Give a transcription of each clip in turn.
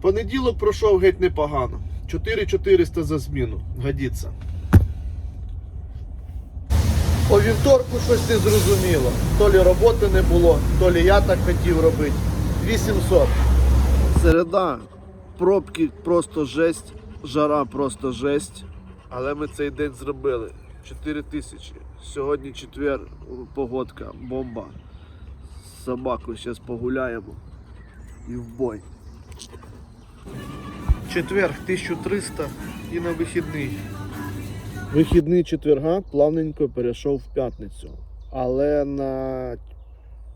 Понеділок пройшов геть непогано. 4400 за зміну. Годиться. По вівторку щось не зрозуміло. То лі роботи не було, то лі я так хотів робити. 800. Середа. Пробки просто жесть, жара просто жесть. Але ми цей день зробили. 4 тисячі. Сьогодні четвер, погодка, бомба. З собакою зараз погуляємо. І в бой. Четверг 1300 і на вихідний. Вихідний четверга плавненько перейшов в п'ятницю. Але на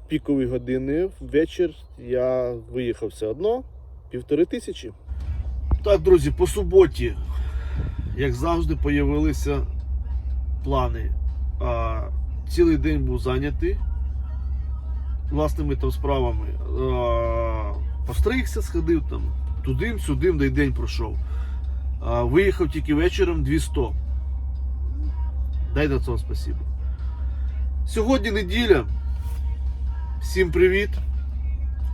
пікові години ввечір я виїхав все одно півтори тисячі. Так, друзі, по суботі, як завжди, появилися плани. А, цілий день був зайнятий власними там справами. А, постригся, сходив там туди, сюди, де день пройшов. А, виїхав тільки вечором 200. Дай на цьому спасибо. Сьогодні неділя. Всім привіт.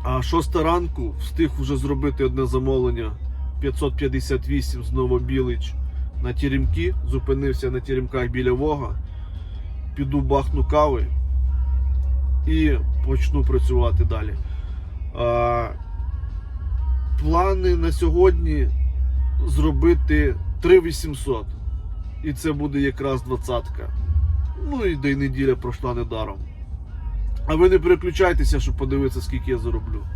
А шоста ранку встиг вже зробити одне замовлення 558 з Новобілич на Теремки. Зупинився на Теремках біля Вога. Піду бахну кави і почну працювати далі. Плани на сьогодні зробити 3800. І це буде якраз двадцятка. Ну і де неділя пройшла недаром. А ви не переключайтеся, щоб подивитися, скільки я зароблю.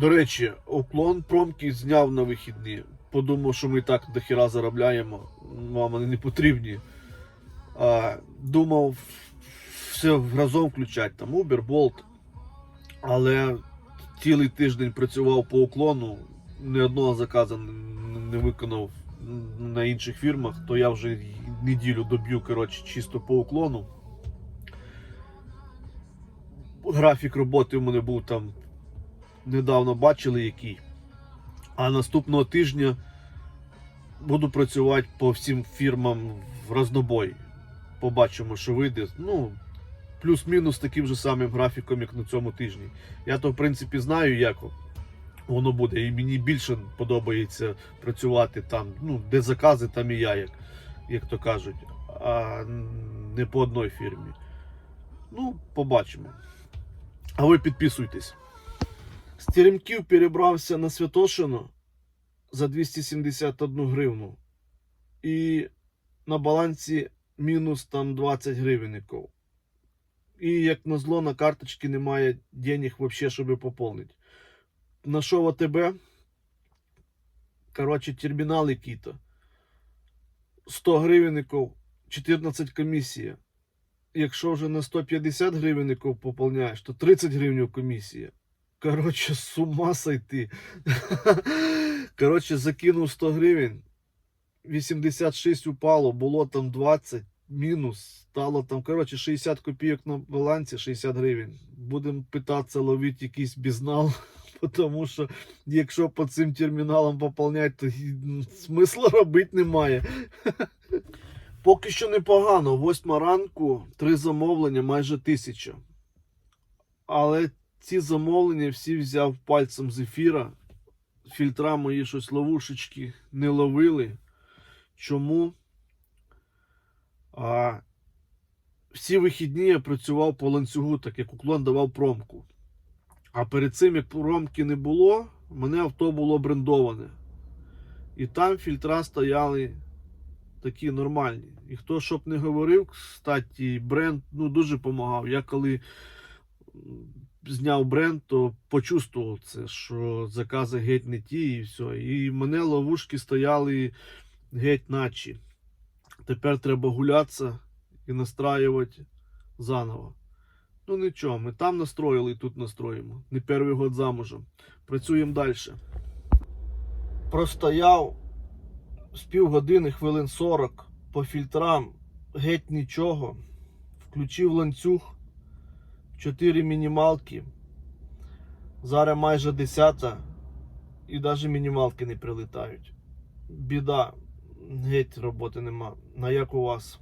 До речі, уклон промки зняв на вихідні. Подумав, що ми так до хіра заробляємо. Вам вони не потрібні. А, думав все разом включати, там Uber, Bolt. Але цілий тиждень працював по уклону, ні одного заказу не- виконав на інших фірмах, то я вже неділю доб'ю коротше, чисто по уклону. Графік роботи у мене був там недавно бачили який. А наступного тижня буду працювати по всім фірмам в разнобой. Побачимо, що вийде. Ну, плюс-мінус таким же самим графіком, як на цьому тижні. Я то, в принципі, знаю, як воно буде. І мені більше подобається працювати там, ну, де закази, там і я, як, як то кажуть, а не по одній фірмі. Ну, побачимо. А ви підписуйтесь. З Теремків перебрався на Святошино за 271 гривну. І на балансі мінус там 20 гривенників. І як назло, на карточці немає денег вообще, щоб поповнити. Нашов АТБ. Коротше, термінал який-то. 100 гривенників, 14 комісія. Якщо вже на 150 гривенників поповняєш, то 30 гривень комісія. Коротше, з ума сойти. Коротше, закинув 100 гривень. 86 упало, було там 20, мінус, стало там, коротше, 60 копійок на балансі, 60 гривень. Будемо питатися ловити якийсь бізнал, тому що якщо по цим терміналам поповняти, то смисла робити немає. Поки що непогано. Восьма ранку, три замовлення, майже тисяча. Але ці замовлення всі взяв пальцем з ефіра. Фільтра мої щось ловушечки не ловили. Чому? А, всі вихідні я працював по ланцюгу, так як уклон давав промку. А перед цим, як промки не було, мене авто було брендоване. І там фільтра стояли такі нормальні. І хто щоб не говорив, кстати, бренд ну, дуже допомагав. Я коли зняв бренд, то почувствував це, що закази геть не ті і все. І мене ловушки стояли геть наче. Тепер треба гулятися і настраювати заново. Ну нічого, ми там настроїли і тут настроїмо. Не перший год замужем. Працюємо далі. Простояв з півгодини, хвилин 40 по фільтрам, геть нічого. Включив ланцюг, 4 мінімалки. Зараз майже 10 і навіть мінімалки не прилітають. Біда, геть роботи нема. На як у вас?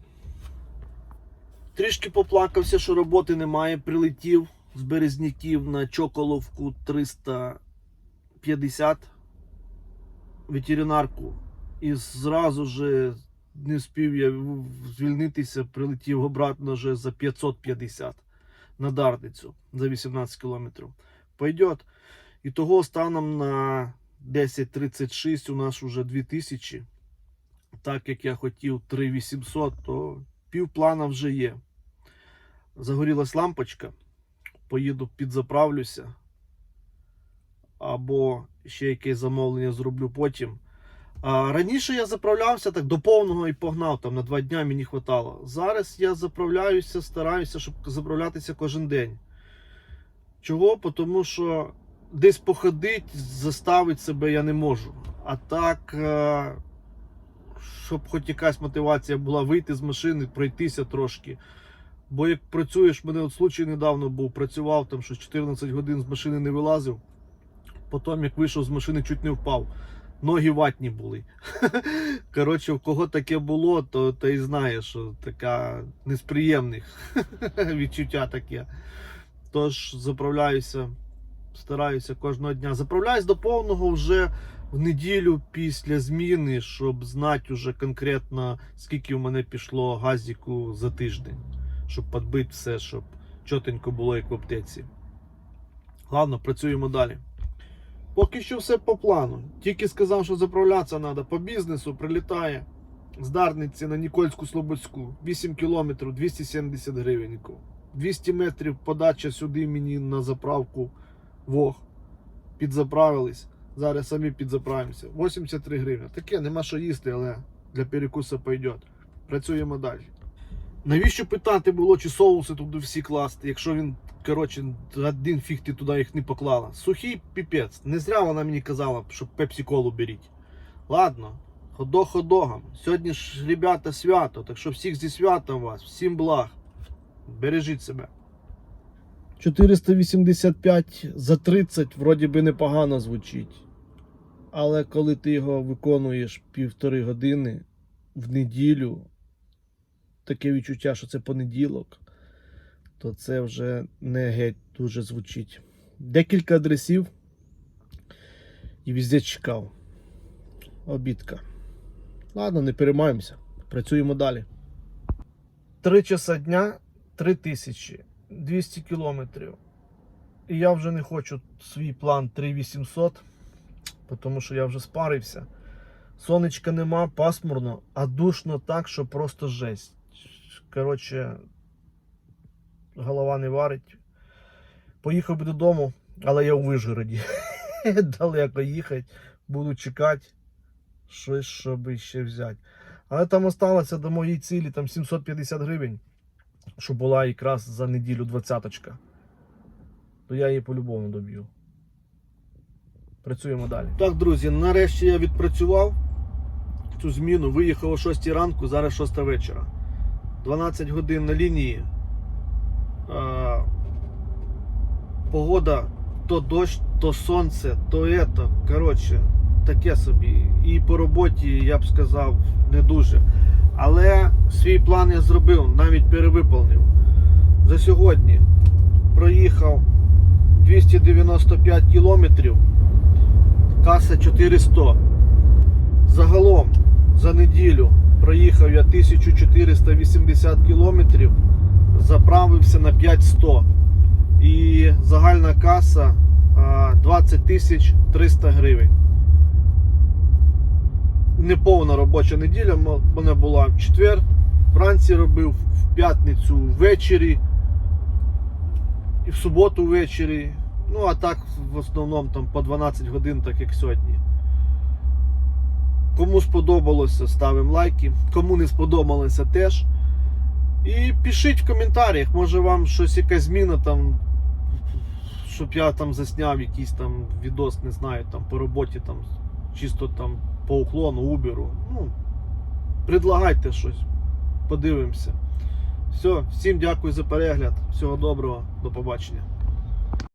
Трішки поплакався, що роботи немає. Прилетів з березняків на Чоколовку 350 ветеринарку і зразу же не спів я звільнитися, прилетів обратно вже за 550 на Дарницю за 18 кілометрів. Пойдет. І того станом на 10.36 у нас вже 2000. Так як я хотів 3800, то півплана вже є. Загорілась лампочка. Поїду підзаправлюся. Або ще якесь замовлення зроблю потім. А, раніше я заправлявся так до повного і погнав. Там на два дня мені хватало. Зараз я заправляюся, стараюся, щоб заправлятися кожен день. Чого? Тому що десь походити, заставити себе я не можу. А так, е, щоб хоч якась мотивація була вийти з машини, пройтися трошки. Бо як працюєш, в мене от случай недавно був, працював там, що 14 годин з машини не вилазив. Потім, як вийшов з машини, чуть не впав. Ноги ватні були. Коротше, в кого таке було, то, то і знає, що така не з приємних відчуття таке. Тож заправляюся, стараюся кожного дня. Заправляюсь до повного вже в неділю після зміни, щоб знати вже конкретно, скільки в мене пішло газіку за тиждень, щоб підбити все, щоб чотенько було як в аптеці. Ладно, працюємо далі. Поки що все по плану. Тільки сказав, що заправлятися треба по бізнесу, прилітає з Дарниці на Нікольську Слободську. 8 кілометрів, 270 гривень. 200 метрів подача сюди мені на заправку Вог. Підзаправились. Зараз самі підзаправимося. 83 гривні. Таке, нема що їсти, але для перекусу пойде. Працюємо далі. Навіщо питати було, чи соуси туди всі класти, якщо він, коротше, один фіг ти туди їх не поклала. Сухий піпець. Не зря вона мені казала, щоб пепсі-колу беріть. Ладно, ходо ходогам. Сьогодні ж, ребята, свято, так що всіх зі святом вас, всім благ. Бережіть себе. 485 за 30 вроді би непогано звучить. Але коли ти його виконуєш півтори години в неділю, таке відчуття, що це понеділок, то це вже не геть дуже звучить. Декілька адресів і везде чекав. Обідка. Ладно, не переймаємося. Працюємо далі. Три часа дня, три тисячі, 200 кілометрів. І я вже не хочу свій план 3800, тому що я вже спарився. Сонечка нема, пасмурно, а душно так, що просто жесть. Коротше, голова не варить. Поїхав би додому, але я у Вижгороді. Далеко їхати, буду чекати щось, щоб ще взяти. Але там осталося до моєї цілі там 750 гривень, що була якраз за неділю двадцяточка. То я її по-любому доб'ю. Працюємо далі. Так, друзі, нарешті я відпрацював цю зміну. Виїхав о 6 ранку, зараз 6 вечора. 12 годин на лінії. А, погода то дощ, то сонце, то ето. Коротше, таке собі. І по роботі, я б сказав, не дуже. Але свій план я зробив, навіть перевиповнив. За сьогодні проїхав 295 кілометрів, каса 400. Загалом за неділю проїхав я 1480 кілометрів, заправився на 5100. І загальна каса 20 тисяч 300 гривень. Неповна робоча неділя м- мене була в четвер. Вранці робив, в п'ятницю ввечері і в суботу ввечері. Ну, а так в основному там по 12 годин, так як сьогодні. Кому сподобалося, ставимо лайки. Кому не сподобалося теж. І пишіть в коментарях, може вам щось якась зміна там, щоб я там засняв якийсь там відос, не знаю, там по роботі, там, чисто там по уклону, уберу. Ну, предлагайте щось. Подивимося. Все, всім дякую за перегляд. Всього доброго, до побачення.